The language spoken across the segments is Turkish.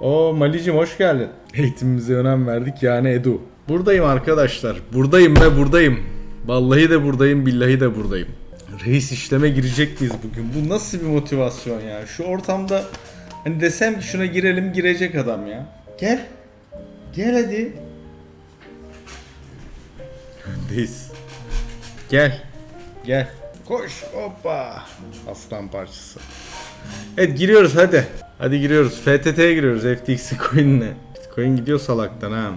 O Malicim hoş geldin. Eğitimimize önem verdik yani Edu. Buradayım arkadaşlar. Buradayım ve buradayım. Vallahi de buradayım, billahi de buradayım. Reis işleme girecek miyiz bugün? Bu nasıl bir motivasyon ya? Şu ortamda hani desem ki şuna girelim girecek adam ya. Gel. Gel hadi. Öndeyiz. Gel. Gel. Koş. Hoppa. Aslan parçası. Evet giriyoruz hadi. Hadi giriyoruz. FTT'ye giriyoruz FTX coin'ine. Bitcoin gidiyor salaktan ha.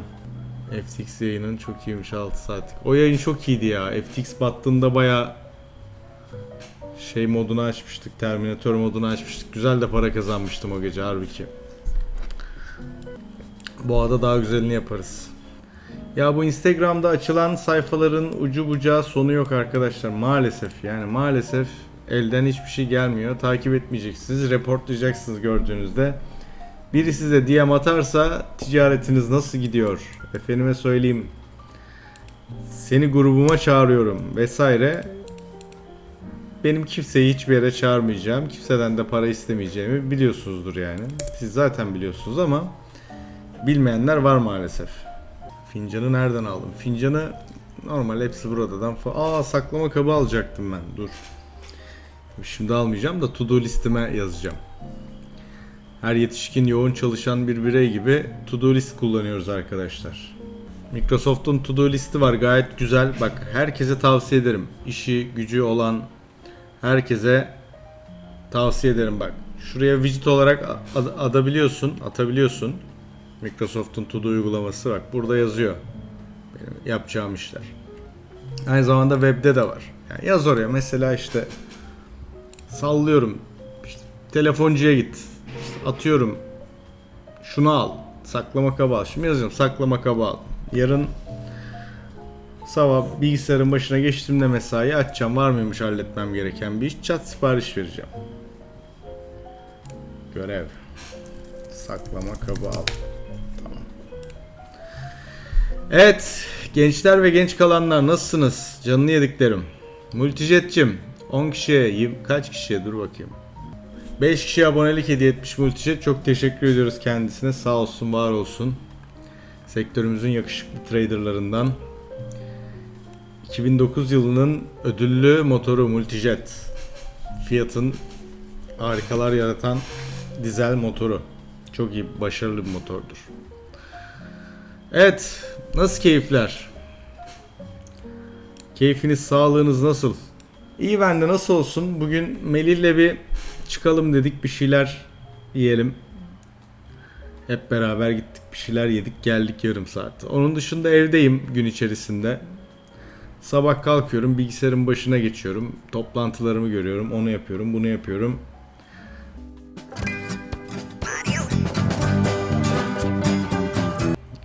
FTX yayının çok iyiymiş 6 saatlik. O yayın çok iyiydi ya. FTX battığında baya şey modunu açmıştık. Terminator modunu açmıştık. Güzel de para kazanmıştım o gece harbi ki. Bu arada daha güzelini yaparız. Ya bu Instagram'da açılan sayfaların ucu bucağı sonu yok arkadaşlar. Maalesef yani maalesef elden hiçbir şey gelmiyor. Takip etmeyeceksiniz. Reportlayacaksınız gördüğünüzde. Biri size DM atarsa ticaretiniz nasıl gidiyor? Efendime söyleyeyim. Seni grubuma çağırıyorum vesaire. Benim kimseyi hiçbir yere çağırmayacağım. Kimseden de para istemeyeceğimi biliyorsunuzdur yani. Siz zaten biliyorsunuz ama bilmeyenler var maalesef. Fincanı nereden aldım? Fincanı normal hepsi buradan. Aa saklama kabı alacaktım ben. Dur. Şimdi almayacağım da to do listeme yazacağım. Her yetişkin yoğun çalışan bir birey gibi to do list kullanıyoruz arkadaşlar. Microsoft'un to do listi var gayet güzel. Bak herkese tavsiye ederim. İşi gücü olan herkese tavsiye ederim bak. Şuraya widget olarak adabiliyorsun, atabiliyorsun. Microsoft'un to do uygulaması bak burada yazıyor. Benim yapacağım işler. Aynı zamanda webde de var. Yani yaz oraya mesela işte sallıyorum. İşte telefoncuya git. İşte atıyorum. Şunu al. Saklama kabı al. Şimdi yazıyorum saklama kabı al. Yarın sabah bilgisayarın başına geçtiğimde mesai açacağım. Var mıymış halletmem gereken bir iş? Çat sipariş vereceğim. Görev. Saklama kabı al. Tamam. Evet. Gençler ve genç kalanlar nasılsınız? Canını yediklerim. Multijet'cim 10 kişiye, yirmi- kaç kişiye dur bakayım. 5 kişiye abonelik hediye etmiş Multijet. Çok teşekkür ediyoruz kendisine. Sağ olsun, var olsun. Sektörümüzün yakışıklı traderlarından. 2009 yılının ödüllü motoru Multijet. Fiat'ın harikalar yaratan dizel motoru. Çok iyi, başarılı bir motordur. Evet, nasıl keyifler? Keyfiniz, sağlığınız nasıl? İyi bende nasıl olsun? Bugün Melih'le bir çıkalım dedik, bir şeyler yiyelim. Hep beraber gittik, bir şeyler yedik, geldik yarım saat. Onun dışında evdeyim gün içerisinde. Sabah kalkıyorum, bilgisayarın başına geçiyorum. Toplantılarımı görüyorum, onu yapıyorum, bunu yapıyorum.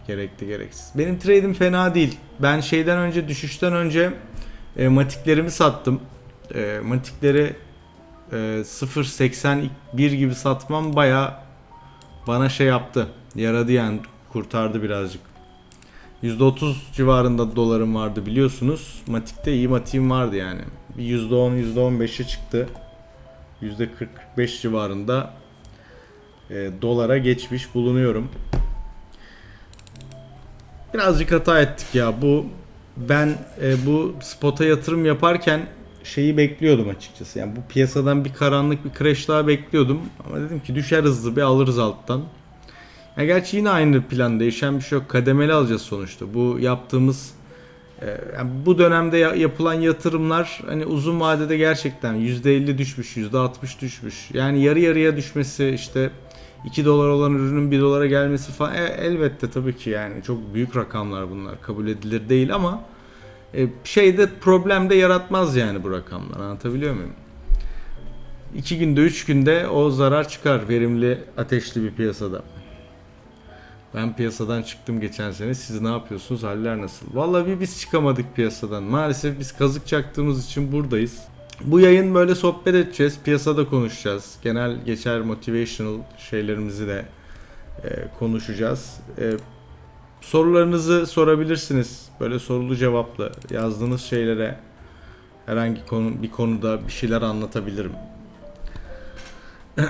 Gerekli gereksiz. Benim trade'im fena değil. Ben şeyden önce düşüşten önce e, matiklerimi sattım. E, matikleri e, 0.81 gibi satmam baya bana şey yaptı. Yaradı yani kurtardı birazcık. %30 civarında dolarım vardı biliyorsunuz. Matik'te iyi matiğim vardı yani. Bir %10 %15'e çıktı. %40-45 civarında e, dolara geçmiş bulunuyorum. Birazcık hata ettik ya. Bu ben e, bu spota yatırım yaparken şeyi bekliyordum açıkçası. Yani bu piyasadan bir karanlık bir crash daha bekliyordum. Ama dedim ki düşer hızlı bir alırız alttan. Ya gerçi yine aynı plan değişen bir şey yok. Kademeli alacağız sonuçta. Bu yaptığımız e, yani bu dönemde ya- yapılan yatırımlar hani uzun vadede gerçekten %50 düşmüş, %60 düşmüş. Yani yarı yarıya düşmesi işte 2 dolar olan ürünün 1 dolara gelmesi falan e, elbette tabii ki yani çok büyük rakamlar bunlar kabul edilir değil ama e, şeyde problem de yaratmaz yani bu rakamlar anlatabiliyor muyum? 2 günde 3 günde o zarar çıkar verimli ateşli bir piyasada. Ben piyasadan çıktım geçen sene. Siz ne yapıyorsunuz? Haller nasıl? Vallahi bir biz çıkamadık piyasadan. Maalesef biz kazık çaktığımız için buradayız. Bu yayın böyle sohbet edeceğiz. Piyasada konuşacağız. Genel geçer motivational şeylerimizi de e, konuşacağız. E, sorularınızı sorabilirsiniz. Böyle sorulu cevaplı yazdığınız şeylere herhangi konu bir konuda bir şeyler anlatabilirim.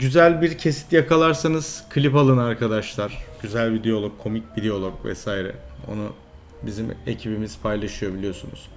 Güzel bir kesit yakalarsanız klip alın arkadaşlar. Güzel bir diyalog, komik bir diyalog vesaire. Onu bizim ekibimiz paylaşıyor biliyorsunuz.